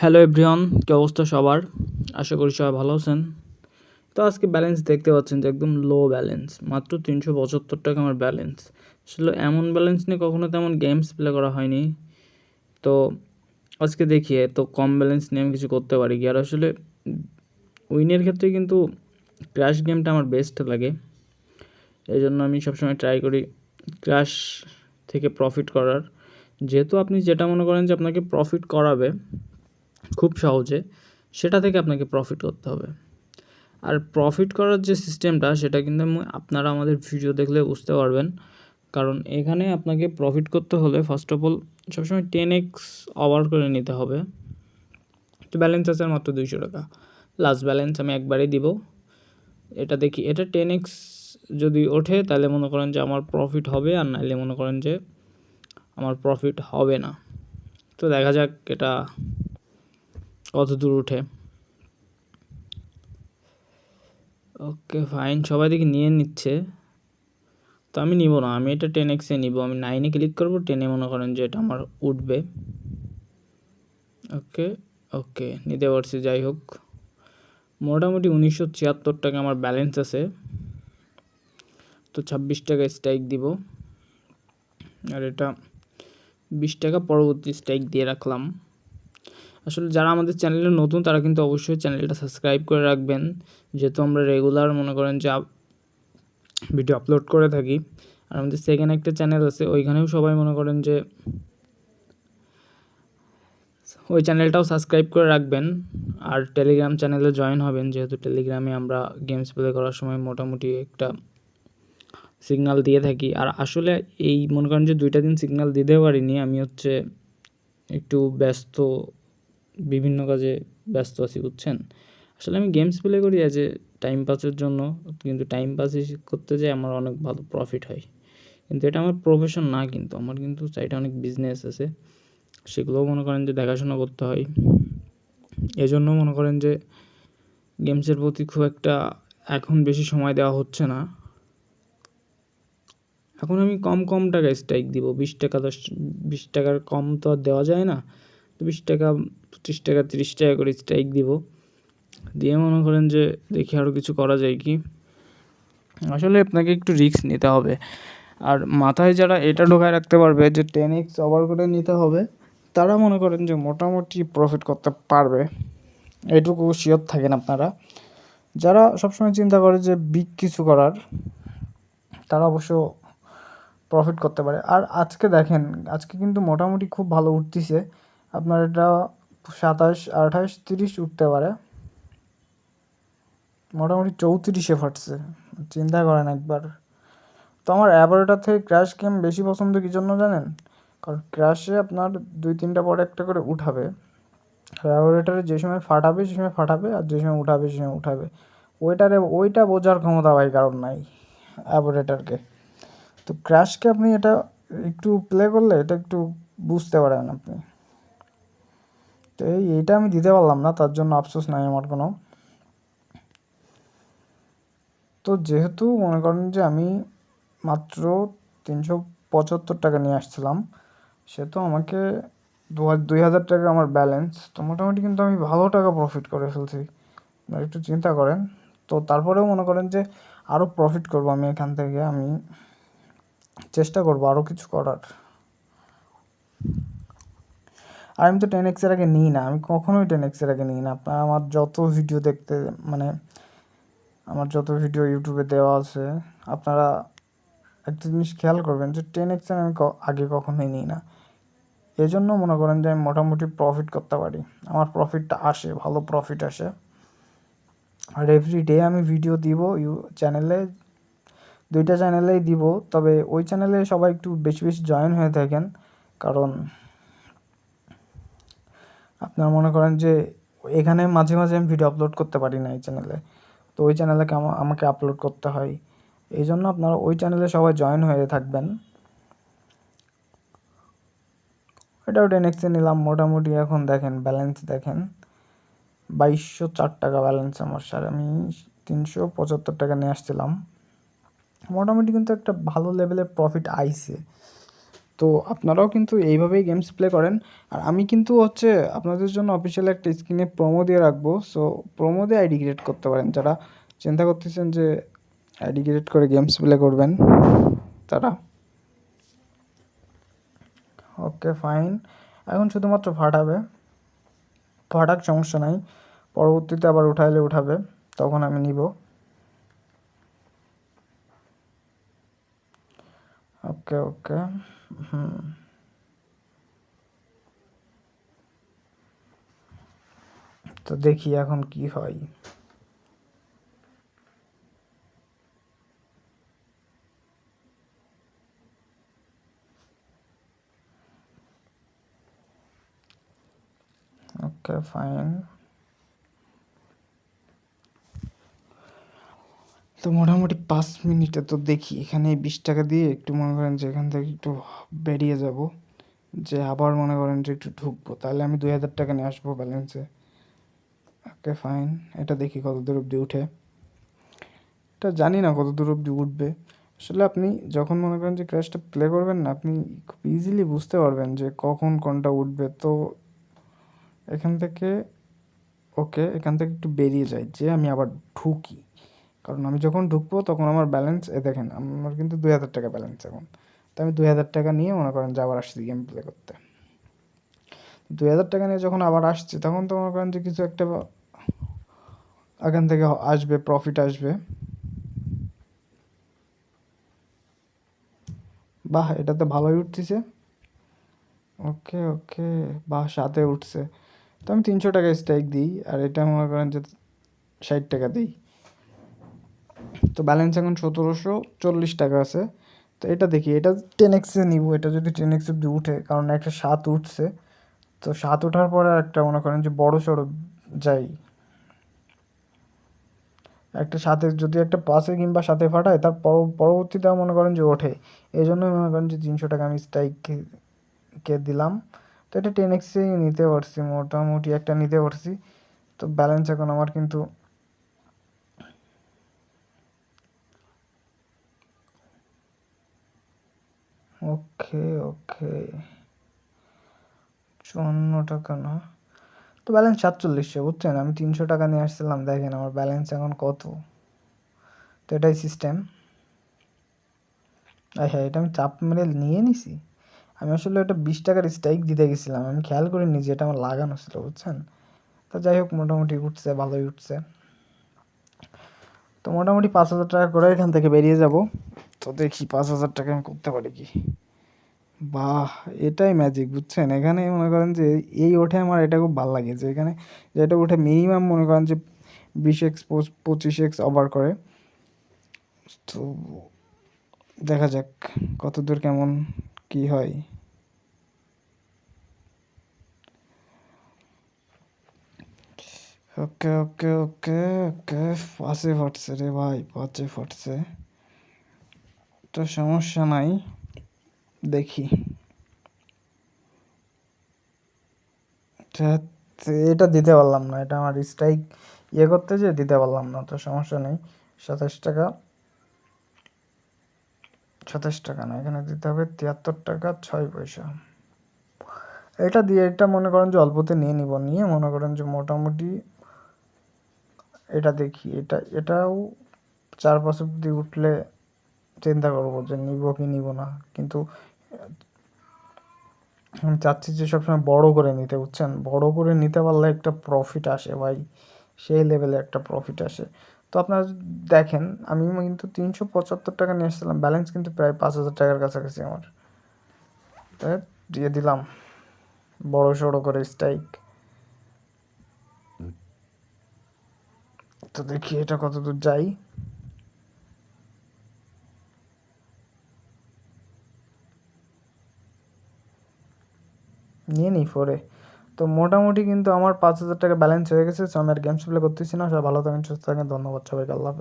Hello everyone কী অবস্থা সবার? আশা করি সবাই ভালো আছেন। তো আজকে ব্যালেন্স দেখতে পাচ্ছেন যে একদম লো ব্যালেন্স মাত্র তিনশো পঁচাত্তর টাকা আমার ব্যালেন্স আসলে এমন ব্যালেন্স নিয়ে কখনো তেমন গেমস প্লে করা হয়নি। তো আজকে দেখি তো কম ব্যালেন্স নিয়ে আমি কিছু করতে পারি আর আসলে উইনের ক্ষেত্রে কিন্তু ক্র্যাশ গেমটা আমার বেস্ট লাগে। এই জন্য আমি সবসময় ট্রাই করি ক্র্যাশ থেকে প্রফিট করার। যেহেতু আপনি যেটা মনে করেন যে আপনাকে প্রফিট করাবে খুব সহজে সেটা থেকে আপনাকে প্রফিট করতে হবে। আর প্রফিট করার যে সিস্টেমটা সেটা কিন্তু আপনারা আমাদের ভিডিও দেখলে বুঝতে পারবেন। কারণ এখানে আপনাকে প্রফিট করতে হলে ফার্স্ট অফ অল সবসময় টেন এক্স ওভার করে নিতে হবে। তো ব্যালেন্স আছে মাত্র দুইশো টাকা। লাস্ট ব্যালেন্স আমি একবারেই দিব। এটা দেখি, এটা টেন এক্স যদি ওঠে, তাহলে মনে করেন যে আমার প্রফিট হবে, আর নাইলে মনে করেন যে আমার প্রফিট হবে না। তো দেখা যাক এটা কত দূর উঠে? ওকে ফাইন সবাই দেখি নিয়ে নিচ্ছে। তো আমি নিব না, আমি এটা টেন এক্সে নিব। আমি নাইনে ক্লিক করব টেনে মনে করেন যে এটা আমার উঠবে। ওকে ওকে নিতে পারছি, যাই হোক। মোটামুটি উনিশশো ছিয়াত্তর টাকা আমার ব্যালেন্স আছে। তো ছাব্বিশ টাকা স্ট্রাইক দিব। আর এটা বিশ টাকা পরবর্তী স্ট্রাইক দিয়ে রাখলাম। আসলে যারা আমাদের চ্যানেলে নতুন, তারা কিন্তু অবশ্যই চ্যানেলটা সাবস্ক্রাইব করে রাখবেন। যেহেতু আমরা রেগুলার মনে করেন যে ভিডিও আপলোড করে থাকি, আর আমাদের সেকেন্ড একটা চ্যানেল আছে, ওইখানেও সবাই মনে করেন যে ওই চ্যানেলটাও সাবস্ক্রাইব করে রাখবেন। আর টেলিগ্রাম চ্যানেলে জয়েন হবেন, যেহেতু টেলিগ্রামে আমরা গেমস প্লে করার সময় মোটামুটি একটা সিগনাল দিয়ে থাকি। আর আসলে এই মনে করেন যে দুইটা দিন সিগনাল দিতে পারিনি, আমি হচ্ছে একটু ব্যস্ত বিভিন্ন কাজে ব্যস্ত আছি, বুঝছেন? আসলে আমি গেমস প্লে করি অ্যাজ এ টাইম পাসের জন্য, কিন্তু টাইম পাস করতে যেয়ে আমার অনেক ভালো প্রফিট হয়। কিন্তু এটা আমার প্রফেশন না কিন্তু, আমার কিন্তু সাইডে অনেক বিজনেস আছে। সেগুলোও মনে করেন যে দেখাশোনা করতে হয়। এজন্য মনে করেন যে গেমসের প্রতি খুব একটা এখন বেশি সময় দেওয়া হচ্ছে না। এখন আমি কম কম টাকায় স্ট্রাইক দিব। বিশ টাকা, দশ, বিশ টাকার কম তো আর দেওয়া যায় না। বিশ টাকা, পঁচিশ টাকা, তিরিশ টাকা করে স্ট্রাইক দিব। দিয়ে মনে করেন যে দেখি আরও কিছু করা যায় কি। আসলে আপনাকে একটু রিস্ক নিতে হবে। আর মাথায় যারা এটা ঢোকায় রাখতে পারবে যে টেন এক্স ওভার করে নিতে হবে, তারা মনে করেন যে মোটামুটি প্রফিট করতে পারবে। এটুকু শিওর থাকেন আপনারা। যারা সবসময় চিন্তা করে যে বিগ কিছু করার, তারা অবশ্য প্রফিট করতে পারে। আর আজকে দেখেন, আজকে কিন্তু মোটামুটি খুব ভালো উঠতেছে। আপনার এটা সাতাশ, আঠাশ, তিরিশ উঠতে পারে। মোটামুটি চৌত্রিশে ফাটছে, চিন্তা করেন একবার। তো আমার অ্যাভারেটার থেকে ক্র্যাশ গেম বেশি পছন্দ কী জন্য জানেন? কারণ ক্র্যাশে আপনার দুই, তিনটা পরে একটা করে উঠাবে। অ্যাভারেটারে যে সময় ফাটাবে, সে সময় ফাটাবে, আর যে সময় উঠাবে, সে সময় উঠাবে। ওইটারে, ওইটা বোঝার ক্ষমতা ভাই কারণ নাই অ্যাভারেটারকে। তো ক্র্যাশকে আপনি এটা একটু প্লে করলে এটা একটু বুঝতে পারেন আপনি। তো এই, এইটা আমি দিতে পারলাম না, তার জন্য আফসোস নাই আমার কোনো। তো যেহেতু মনে করেন যে আমি মাত্র তিনশো পঁচাত্তর টাকা নিয়ে আসছিলাম, সেহেতু আমাকে দু দুই হাজার টাকা আমার ব্যালেন্স তো মোটামুটি কিন্তু আমি ভালো টাকা প্রফিট করে ফেলছি। একটু চিন্তা করেন, তো তারপরেও মনে করেন যে আরও প্রফিট করব আমি এখান থেকে, আমি চেষ্টা করব আরও কিছু করার। আর আমি তো টেন এক্সের আগে নিই না, আমি কখনোই টেন এক্সের আগে নিই না। আপনার আমার যত ভিডিও দেখতে মানে আমার যত ভিডিও ইউটিউবে দেওয়া আছে, আপনারা একটা জিনিস খেয়াল করবেন যে টেন এক্সের আমি আগে কখনোই নিই না। এই জন্য মনে করেন যে আমি মোটামুটি প্রফিট করতে পারি। আমার প্রফিটটা আসে, ভালো প্রফিট আসে। আর এভরি ডে আমি ভিডিও দিব ইউ চ্যানেলে দুইটা চ্যানেলেই দিব, তবে ওই চ্যানেলে সবাই একটু বেশি বেশি জয়েন হয়ে থাকেন। কারণ আপনার মনে করেন যে এখানে মাঝে মাঝে আমি ভিডিও আপলোড করতে পারি না এই চ্যানেলে তো ওই চ্যানেলে আমাকে আপলোড করতে হয়। এই জন্য আপনারা ওই চ্যানেলে সবাই জয়েন হয়ে থাকবেন। এটাও টেন এক্সে নিলাম। মোটামুটি এখন দেখেন ব্যালেন্স দেখেন। বাইশশো চার টাকা ব্যালেন্স আমার স্যার আমি তিনশো পঁচাত্তর টাকা নিয়ে আসছিলাম। মোটামুটি কিন্তু একটা ভালো লেভেলের প্রফিট আইছে। তো আপনারাও কিন্তু এইভাবেই গেমস প্লে করেন। আর আমি কিন্তু হচ্ছে আপনাদের জন্য অফিসিয়াল একটা স্ক্রিনে প্রোমো দিয়ে রাখব। সো প্রোমো দিয়ে আইডি ক্রিয়েট করতে পারেন। যারা চিন্তা করতেছেন যে আইডি ক্রিয়েট করে গেমস প্লে করবেন, তারা। ওকে ফাইন এখন শুধুমাত্র ফাটাবে। ফাটাক সমস্যা নাই। পরবর্তীতে আবার উঠাইলে উঠাবে। তখন আমি নিব। ওকে ওকে হুম তো দেখি এখন কি হয়। ওকে ফাইন তো মোটামুটি পাঁচ মিনিটে তো দেখি, এখানে বিশ টাকা দিয়ে একটু মনে করেন যে এখান থেকে একটু বেরিয়ে যাব, যে আবার মনে করেন যে একটু ঢুকবো। তাহলে আমি দুই হাজার টাকা নিয়ে আসব ব্যালেন্সে ওকে ফাইন এটা দেখি কত দূর অবধি উঠে। এটা জানি না কত দূর অবধি উঠবে। আসলে আপনি যখন মনে করেন যে ক্র্যাশটা প্লে করবেন না, আপনি খুব ইজিলি বুঝতে পারবেন যে কখন কোনটা উঠবে। তো এখান থেকে ওকে এখান থেকে একটু বেরিয়ে যাই, যে আমি আবার ঢুকি। কারণ আমি যখন ঢুকবো তখন আমার ব্যালেন্স এ দেখেন, আমার কিন্তু দুই হাজার টাকা ব্যালেন্স এখন। তো আমি দুই হাজার টাকা নিয়ে মনে করেন যে আবার আসছি গেম প্লে করতে। দুই হাজার টাকা নিয়ে যখন আবার আসছি, তখন তো মনে করেন যে কিছু একটা এখান থেকে আসবে প্রফিট আসবে। বাহ, এটাতে ভালোই উঠতেছে। ওকে ওকে, বাহ, সাথে উঠছে। তো আমি তিনশো টাকা স্ট্রাইক দিই, আর এটা মনে করেন যে ষাট টাকা দিই। তো ব্যালেন্স এখন সতেরোশো চল্লিশ টাকা আছে। তো এটা দেখি, এটা টেন এক্সে নিব, এটা যদি টেন এক্স অব্দি উঠে, কারণ একটা সাত উঠছে। তো সাত ওঠার পরে একটা মনে করেন যে বড় সড়ো যাই। একটা সাথে যদি একটা পাশে কিংবা সাথে ফাটায়, তার পরবর্তীতে মনে করেন যে ওঠে। এই জন্য মনে করেন যে তিনশো টাকা আমি স্ট্রাইককে দিলাম। তো এটা টেন এক্সেই নিতে পারছি, মোটামুটি একটা নিতে পারছি। তো ব্যালেন্স এখন আমার কিন্তু ওকে ওকে। চুয়ান্ন টাকা না তো ব্যালেন্স সাতচল্লিশশো, বুঝছেন? আমি তিনশো টাকা নিয়ে আসছিলাম, দেখেন আমার ব্যালেন্স এখন কত? তো এটাই সিস্টেম হ্যাঁ এটা আমি চাপ মেরে নিয়ে নিছি? আমি আসলে ওটা বিশ টাকার স্ট্রাইক দিতে গেছিলাম। আমি খেয়াল করিনি যে এটা আমার লাগানো ছিল, বুঝছেন? তো যাই হোক, মোটামুটি উঠছে, ভালোই উঠছে। তো মোটামুটি পাঁচ হাজার টাকা করে এখান থেকে বেরিয়ে যাব। তো দেখি পাঁচ হাজার টাকা আমি করতে পারি কি? বাহ, এটাই ম্যাজিক বুঝছেন? এখানে মনে করেন যে এই ওঠে আমার এটা খুব ভালো লাগে, যে এখানে যেটা ওঠে মিনিমাম মনে করেন যে বিশ এক্স পঁচিশ এক্স ওভার করে। তো দেখা যাক কত দূর কেমন কি হয়। ওকে ওকে ওকে ওকে পাঁচে ফাটছে রে ভাই, পাঁচে ফাটছে। তো সমস্যা নাই, দেখি। এটা দিতে পারলাম না, এটা আমার স্ট্রাইক ইয়ে করতে যে দিতে পারলাম না, তো সমস্যা নেই। সাতাশ টাকা। সাতাশ টাকা না, এখানে দিতে হবে তিয়াত্তর টাকা, ছয় পয়সা। এটা দিয়ে এটা মনে করেন যে অল্পতে নিয়ে নিব, নিয়ে মনে করেন যে মোটামুটি এটা দেখি, এটা, এটাও চার পাঁচ অব্দি উঠলে চিন্তা করব যে নিব কি নিব না। কিন্তু আমি চাচ্ছি যে সবসময় বড় করে নিতে, বুঝছেন? বড় করে নিতে পারলে একটা প্রফিট আসে ভাই। সেই লেভেলে একটা প্রফিট আসে। তো আপনারা দেখেন, আমি কিন্তু তিনশো পঁচাত্তর টাকা নিয়ে এসেছিলাম ব্যালেন্স কিন্তু প্রায় পাঁচ হাজার টাকার কাছাকাছি আমার। তাই দিয়ে দিলাম। বড় সড়ো করে স্ট্রাইক তো দেখি এটা কত দূর যাই। নিয়ে নিই ফোরে তো মোটামুটি কিন্তু আমার পাঁচ হাজার টাকা ব্যালেন্স হয়ে গেছে সো আমি আর গেমস প্লে করতেছি না। সবাই ভালো থাকেন, সুস্থ থাকেন, ধন্যবাদ সবাইকে, আল্লাহ